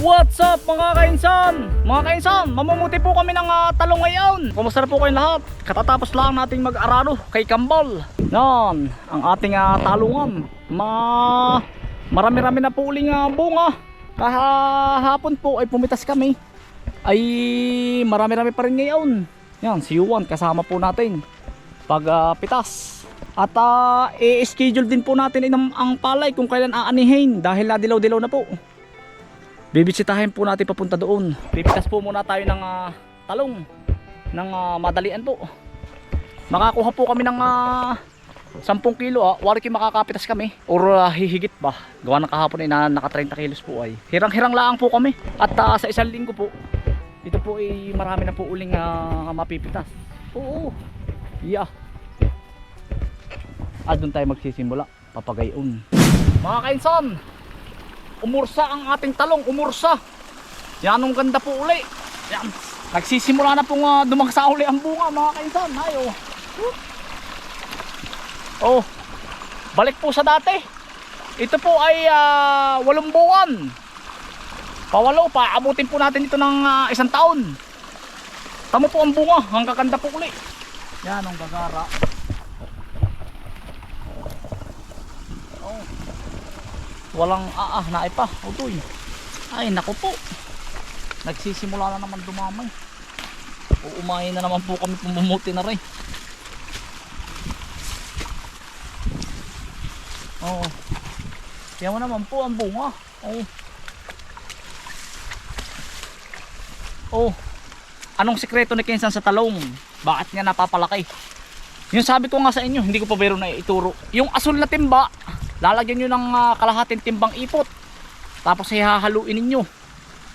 What's up mga kainsan? Mga kainsan, mamumuti po kami ng ah, talong ngayon. Kumusta na po kayong lahat? Katatapos lang nating mag-araro kay Kambal. Yan, ang ating ah, talungan. Ma marami-rami na po uling ah, bunga. Kahapon po ay pumitas kami. Ay marami-rami pa rin ngayon. Yan, si Yuan kasama po natin. Pag ah, pitas. At ah, i-schedule din po natin ang, ang palay kung kailan aanihin dahil nadilaw-dilaw na po. Bibisitahin po natin papunta doon. Pipitas po muna tayo ng ah, talong ng ah, madalian po. Makakuha po kami ng ah, 10 kilo ah. Wari kayo makakapitas kami or ah, hihigit ba. Gawa ng kahapon ay na, naka 30 kilos po ay. Hirang-hirang laang po kami. At ah, sa isang linggo po, ito po ay marami na po uling ah, mapipitas. Oo. Yeah. Ah, doon tayo magsisimula. Papagayon. Mga kainsan, umursa ang ating talong, umursa. Yan ang ganda po uli. Yan. Nagsisimula na pong uh, dumagsa uli ang bunga mga kainsan. Ay, oh. oh. Balik po sa dati. Ito po ay uh, walong buwan. Pawalo pa, abutin po natin ito ng ah, isang taon. Tamo po ang bunga, ang kakanda po uli. Yan ang gagara. Oh. Walang aah na ipa. Utoy. Ay nako po. Nagsisimula na naman dumamay. Uumahin na naman po kami pumumuti na rin. Oo. Kaya mo naman po ang bunga. Oo. Oh. Anong sikreto ni Kinsan sa talong? Bakit nga napapalaki? Yung sabi ko nga sa inyo, hindi ko pa biro na ituro. Yung asul na timba, lalagyan nyo ng ah, kalahating timbang ipot. Tapos ay hahaluin ninyo.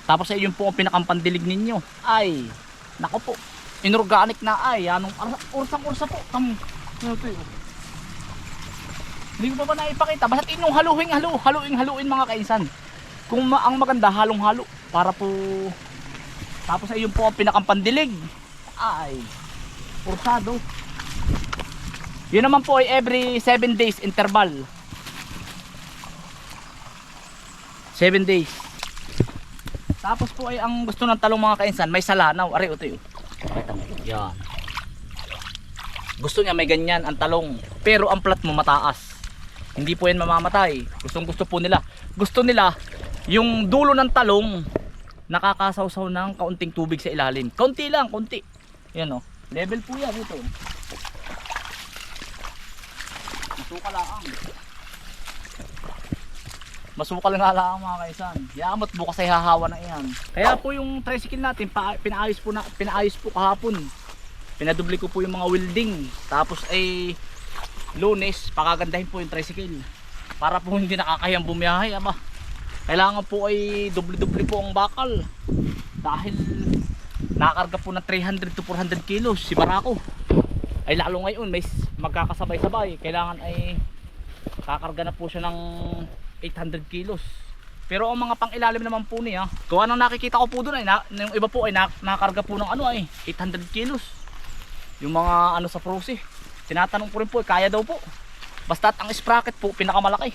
Tapos ay yun po ang pinakampandilig ninyo. Ay, nako po. Inorganic na ay, anong ursang-ursa po. Tam, ano to yun? Hindi ko pa ba naipakita? Basta inyong haluing halu, haluing haluin mga kainsan. Kung ma ang maganda, halong halo. Para po tapos ay yun po ang pinakampandilig. Ay, pursado. Yun naman po ay every 7 days interval. 7 days. Tapos po ay ang gusto ng talong mga kainsan, may salanaw. Ari, ito yun. Pakita mo. Yan. Gusto niya may ganyan ang talong. Pero ang plat mo mataas. Hindi po yan mamamatay. Gustong gusto po nila. Gusto nila yung dulo ng talong nakakasawsaw ng kaunting tubig sa ilalim. Kaunti lang, kaunti. Yan o. Level po yan ito. Masuka lang. Masukal nga lang mga kaisan. Yamot bukas ay hahawa na iyan. Kaya po yung tricycle natin, pa, pinaayos po na, pinaayos po kahapon. Pinadubli ko po yung mga welding. Tapos ay lunes, pakagandahin po yung tricycle. Para po hindi nakakayang bumiyahe, ama kailangan po ay doble-doble po ang bakal dahil nakakarga po ng 300 to 400 kilos si Barako ay lalo ngayon may magkakasabay-sabay kailangan ay kakarga na po siya ng 800 kilos pero ang mga pang-ilalim naman po niya gawa nang nakikita ko po doon ay yung iba po ay na, nakakarga po ng ano ay 800 kilos yung mga ano sa prosi tinatanong ko rin po kaya daw po basta ang sprocket po pinakamalaki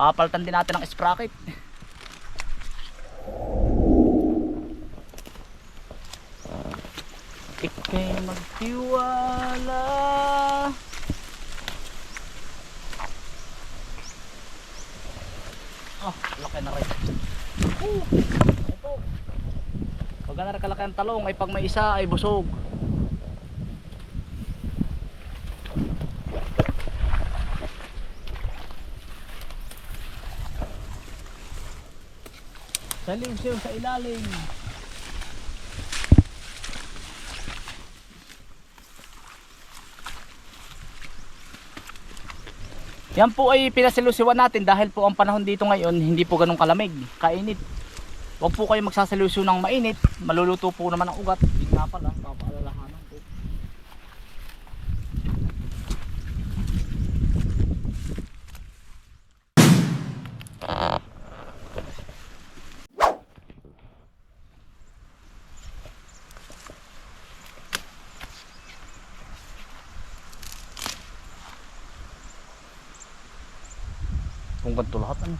Papalitan din natin ang sprocket. Ikay magtiwala. Oh, laki na rin. Uh, ito. Pag na kalaki ang talong ay pag may isa ay busog. Saliw sa ilalim. Yan po ay pinasilusiwan natin dahil po ang panahon dito ngayon hindi po ganun kalamig, kainit. Huwag po kayo magsasaluso ng mainit, maluluto po naman ang ugat. Yun nga pala, papaalalahanan po. Kung ganito lahat ano.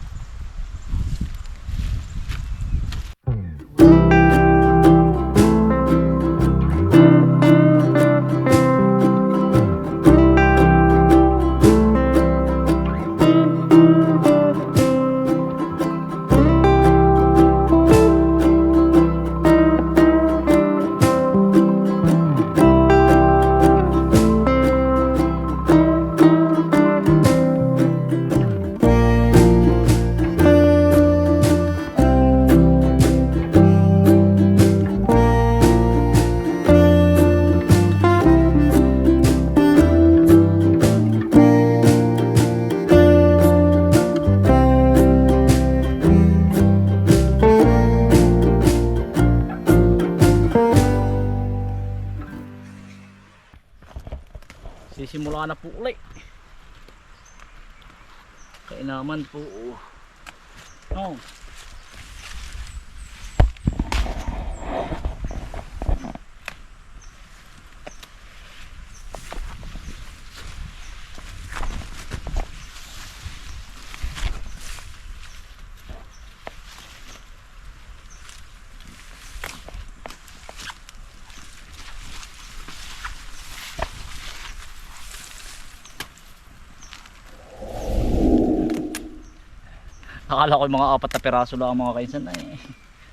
Akala ko mga apat na piraso lang ang mga kainsan eh.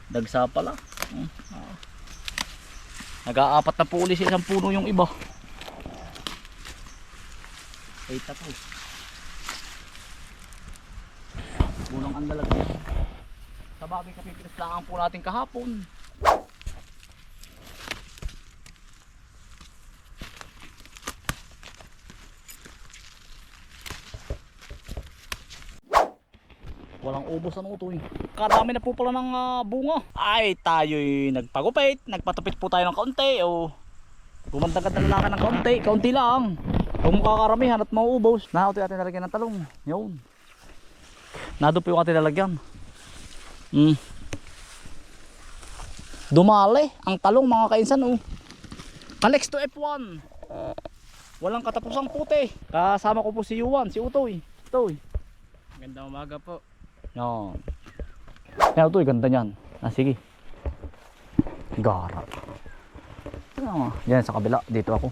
Dagsa pala. Hmm. Nag-aapat na po uli sa isang puno yung iba. Ay tapos. Pulang ang lalagyan. Sa bagay kapipilas lang po natin kahapon. Walang ubos ang utoy. Karami na po pala ng ah, bunga. Ay, tayo'y nagpagupit. Nagpatupit po tayo ng kaunti. O, gumandagad na lang ng kaunti. Kaunti lang. Kung makakaramihan at mauubos. Nakautoy natin nalagyan ng talong. Yun. Nado po yung ating lalagyan. Hmm. Dumali ang talong mga kainsan. Oh. Kalex to F1. Walang katapusang puti. Kasama ko po si Yuan, si Utoy. Utoy. Magandang umaga po. Yan. Yan ito, ganda niyan. Ah, sige. Gara. Yan, yan sa kabila. Dito ako.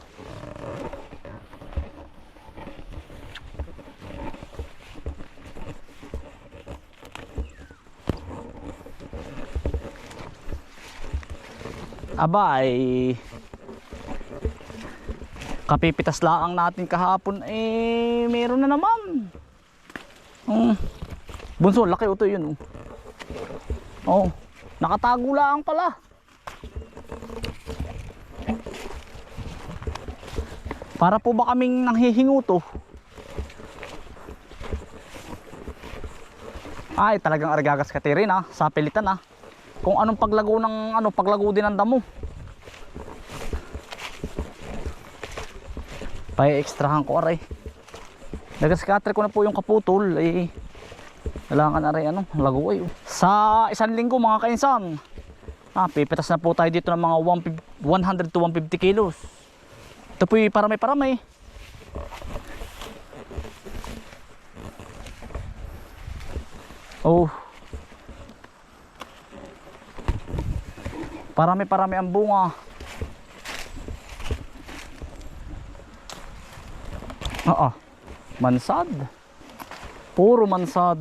Aba, ay kapipitas laang natin kahapon eh meron na naman. Bunso, laki ito yun. Oh. oh, nakatago lang pala. Para po ba kaming nanghihinguto? Ay, talagang argagas ka rin ah, sa pilitan ah. Kung anong paglago ng ano, paglago din ng damo. Pai-extrahan ko aray. Nagaskater ko na po yung kaputol eh. Kailangan na rin ano, lago ay. oh. Sa isang linggo mga kainsan. Ah, pipitas na po tayo dito ng mga 100 to 150 kilos. Ito po yung parami-parami. Oh. Parami-parami ang bunga. Oo. Mansad. Puro mansad.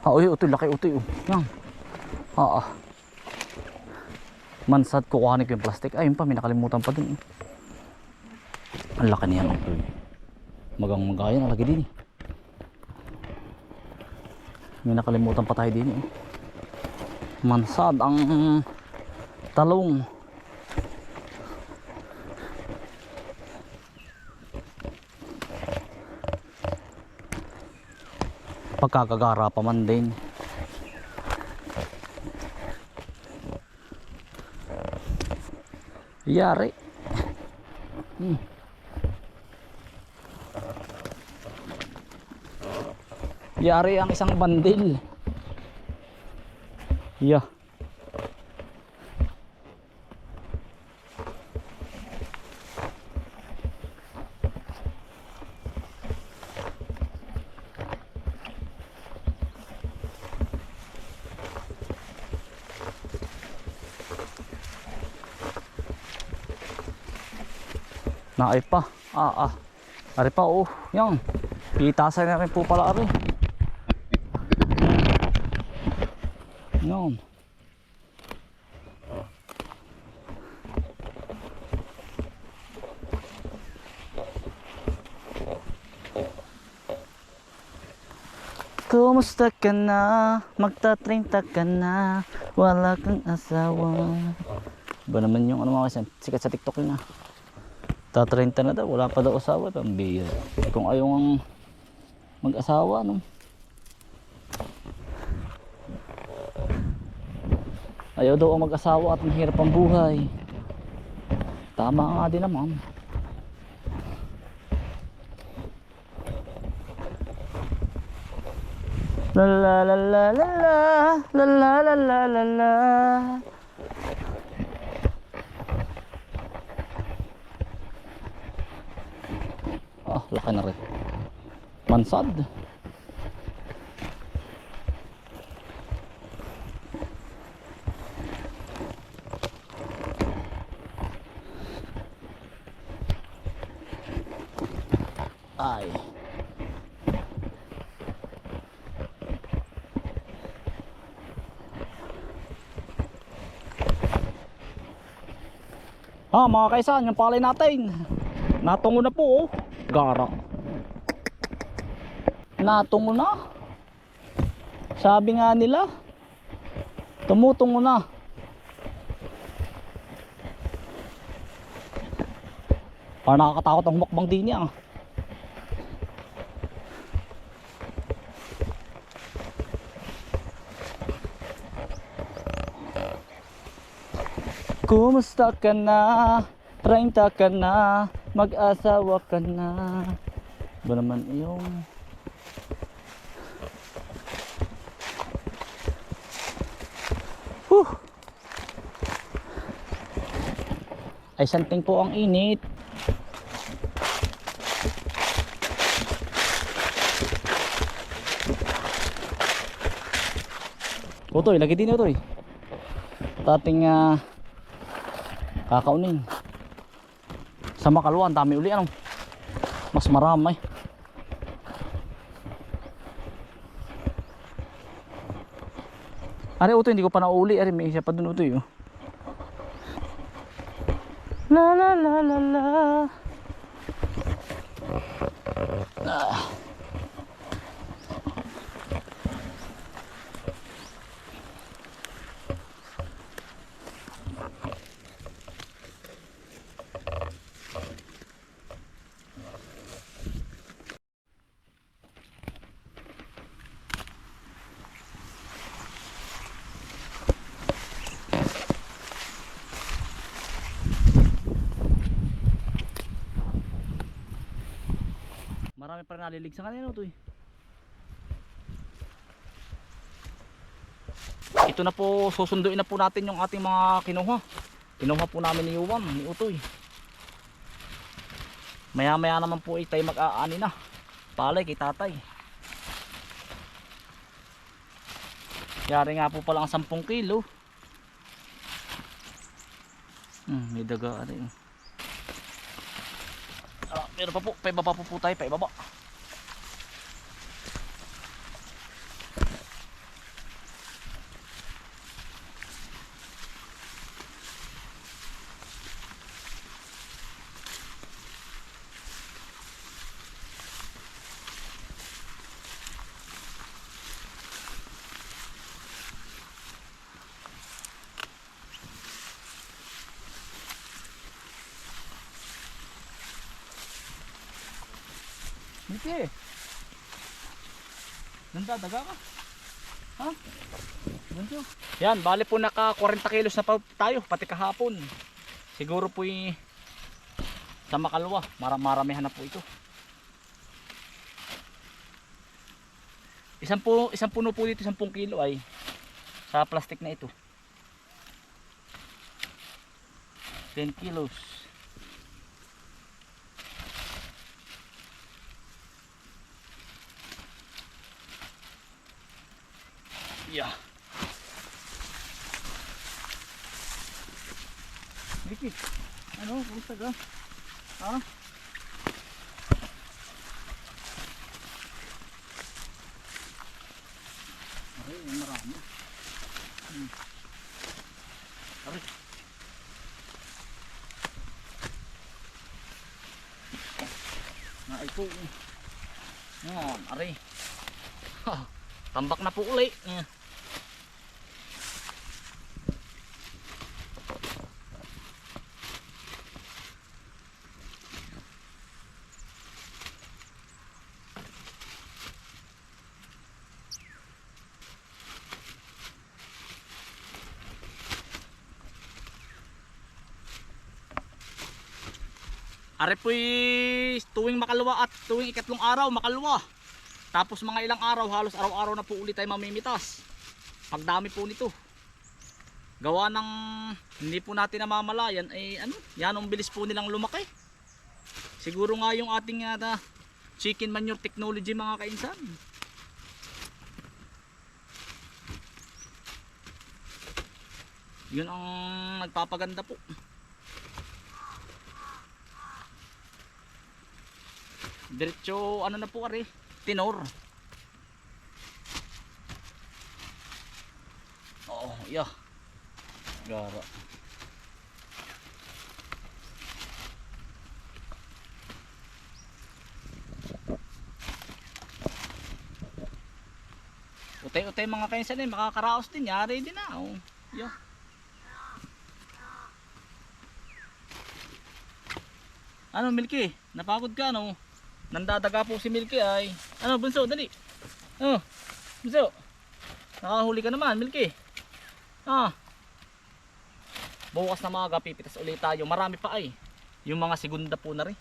Ah, uy, utoy, laki utoy. Oh. Yan. Ah, ah. Mansad kukuhanin ko yung plastic. Ayun pa, may nakalimutan pa dun. eh. Ang laki niyan. utoy. Magang magayan, ang laki din eh. May nakalimutan pa tayo din eh. Mansad ang talong. Pagkakagara pa man din. Yari. Hmm. Yari ang isang bandil. Yeah. Naay pa. Ah, ah. Ari pa, oh. Yan. Pitasan na rin po pala, ari. Yan. Kumusta ka na? Magta-30 ka na Wala kang asawa Ba naman yung ano mga kasi Sikat sa TikTok yun ah Ta-30 na daw, wala pa daw asawa Pambira Kung ayaw ang mag-asawa no? Ayaw daw ang mag-asawa at mahirap ang buhay. Tama nga din naman. La la la la la la la la la la la laki na rin. Mansad. Ay. Ah, mga kaisan, yung palay natin. Natungo na po, oh. Gara. Natungo na. Sabi nga nila, tumutungo na. Parang nakakatakot ang mukbang din niya. ah. Kumusta ka na? 30 ka na, mag-asawa ka na. Ba naman yung Huh. Ay santing po ang init. Utoy, lagi din utoy. Tating ah kakaunin sa makaluan dami uli ano? Mas marami Ari uto hindi ko pa nauli. Ari may isa pa dun uto yun La la la la la Marami pa rin nalilig sa kanina to eh. Ito na po, susunduin na po natin yung ating mga kinuha. Kinuha po namin ni Yuwan, ni Utoy. Maya maya naman po ay tayo mag-aani na. Palay kay tatay. Yari nga po pala ang 10 kilo. Hmm, may daga rin. 没了，宝宝，背包包，布布带背包包。Paibaba. Miti eh. Ganda, daga ka. Ha? Ganda. Yan, bali po naka 40 kilos na pa tayo, pati kahapon. Siguro po y sa makalwa, maram maramihan na po ito. Isang po, isang puno po dito, 10 kilo ay sa plastic na ito. 10 kilos. Yeah. Vicky, ano? Kumusta ka? Ha? Ay, marami. Hmm. Aray. Naay po. Yan, aray. Ha. Tambak na po uli. Ayan. Are po'y tuwing makalwa at tuwing ikatlong araw makalwa. Tapos mga ilang araw, halos araw-araw na po ulit tayo mamimitas. Pagdami po nito. Gawa ng hindi po natin namamalayan ay ano, yan ang bilis po nilang lumaki. Siguro nga yung ating uh, chicken manure technology mga kainsan. Yun ang nagpapaganda po. Diretso ano na po ari? Tinor. Oo, yeah. Gara. Utay-utay mga kainsan eh, makakaraos din, yari din na. Oh. Yeah. Ano Milky? Napagod ka ano? Nandadaga po si Milky ay. Ano bunso, dali. Oh. Bunso. Nakahuli ka naman, Milky. Ah. Bukas na maaga pipitas ulit tayo. Marami pa ay. Yung mga segunda po na rin.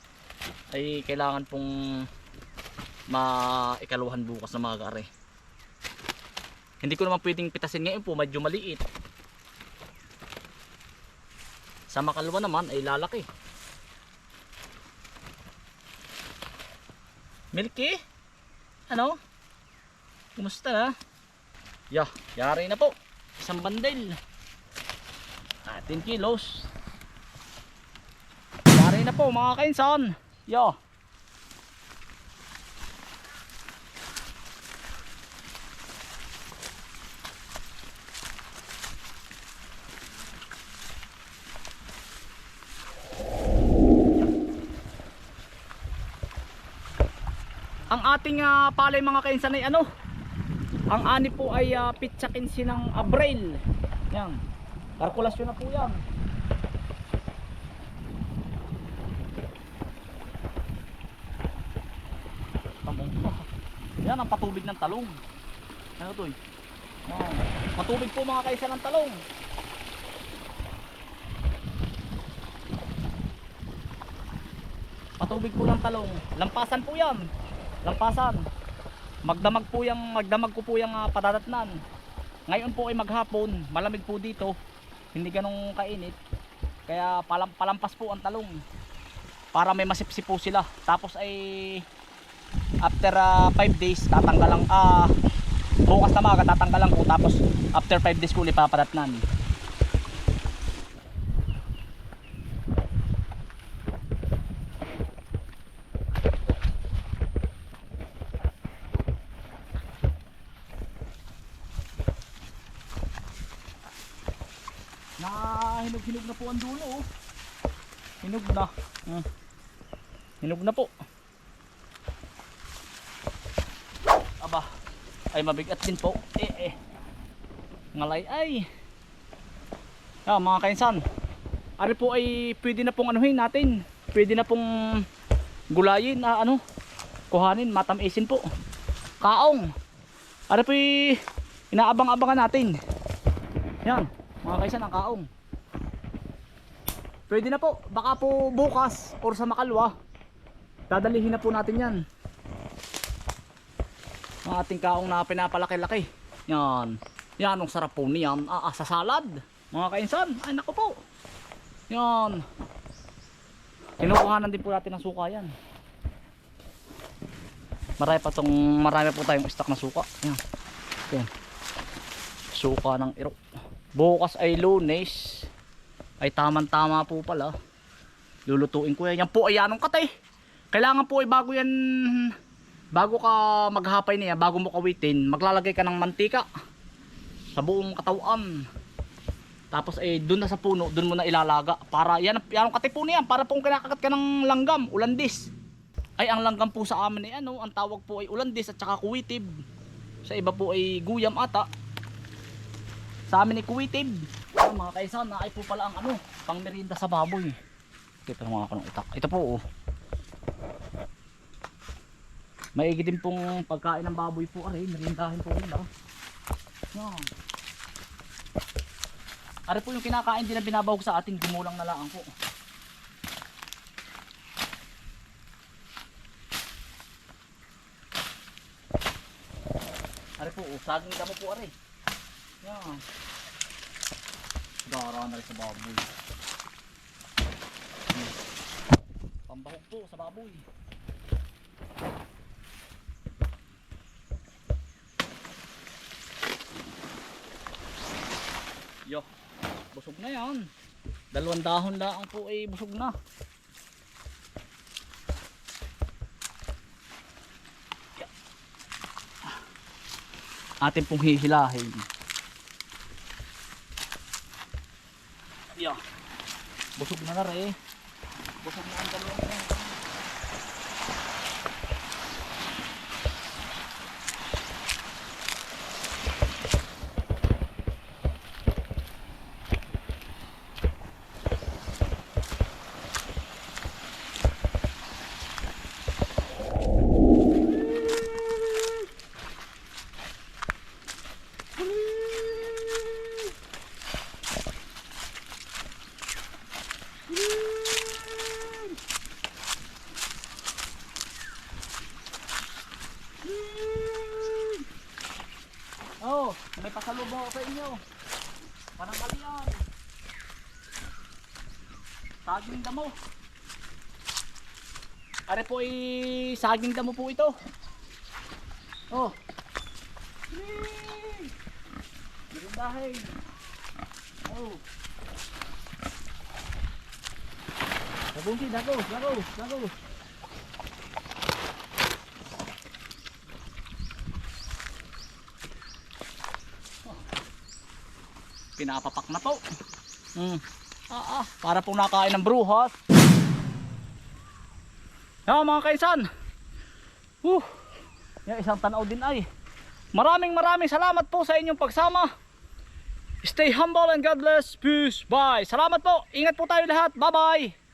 Ay kailangan pong maikaluhan bukas na maaga rin. Hindi ko naman pwedeng pitasin ngayon po, medyo maliit. Sa makalwa naman ay lalaki. Milky? Ano? Kumusta na? Yeah, yari na po. Isang bandel. Ah, 10 kilos. Yari na po mga kainsan. Yo. Ang ating ah, palay mga kainsan ay ano? Ang ani po ay uh, pitsa 15 ng Abril. Yan. Kalkulasyon na po yan. Yan ang patubig ng talong. Ano to eh? Yan. Patubig po mga kaisa ng talong. Patubig po ng talong. Lampasan po yan. Lampasan. Magdamag po yung magdamag ko po yung uh, padadatnan. Ngayon po ay maghapon, malamig po dito. Hindi ganong kainit. Kaya palam, palampas po ang talong. Para may masipsip po sila. Tapos ay after 5 days tatanggalan ah bukas na maga tatanggalan ko tapos after 5 days ko ulit papadatnan. na hinog-hinog na po ang dulo oh. na. Hmm. na po. Aba ay mabigat din po. Eh eh. Ngalay ay. Ah, mga kainsan. Ari po ay pwede na pong anuhin natin. Pwede na pong gulayin ah, ano kuhanin matamisin po. Kaong. Ari po ay inaabang-abangan natin. Yan mga kaisan ang kaong pwede na po. Baka po bukas or sa makalwa. Dadalihin na po natin yan. Ang ating kaong na pinapalaki-laki. Yan. Yan ang sarap po niyan. Ah, ah, sa salad. Mga kainsan. Ay nako po. Yan. Kinukuhanan din po natin ng suka yan. Marami pa tong marami po tayong stock na suka. Yan. Yan. Suka ng irok bukas ay lunes ay tamang tama po pala. Lulutuin ko yan. Yan po ay anong katay kailangan po ay bago yan bago ka maghapay niya bago mo kawitin maglalagay ka ng mantika sa buong katawan. Tapos ay doon na sa puno doon mo na ilalaga para yan yan ang katay po niyan para pong kinakagat ka ng langgam ulandis. Ay ang langgam po sa amin ay ano ang tawag po ay ulandis at saka kuwitib. Sa iba po ay guyam ata. Sa amin ay kuwitib. Mga kaisan, naay po pala ang ano, pang merienda sa baboy. Ito mga kanong itak. Ito po oh. Maigi din pong pagkain ng baboy po aray, merindahin po nila. Yan. Ari po yung kinakain din na binabawag sa ating gumulang na lang po. Ari po, oh, saging damo po ari. Yan. Gara na sa baboy. Hmm. Pambahog po sa baboy. Yo, busog na yan. Dalawang dahon lang po ay busog na. Atin pong hihilahin. Yo, busog na na rin. Busog na ang dalawang dahon. Oh, may pasalubong ako sa inyo. Panangkalian. Saging damo. Are po ay saging damo po ito. Oh. Yay! Marindahin. Oh. Sabungki, dako, dako, dako. Pinapapak na po. Hmm. Ah, ah, para po nakain ng bruhas. Yan mga kaisan. Uh, yan isang tanaw din ay. Maraming maraming salamat po sa inyong pagsama. Stay humble and God bless. Peace. Bye. Salamat po. Ingat po tayo lahat. Bye bye.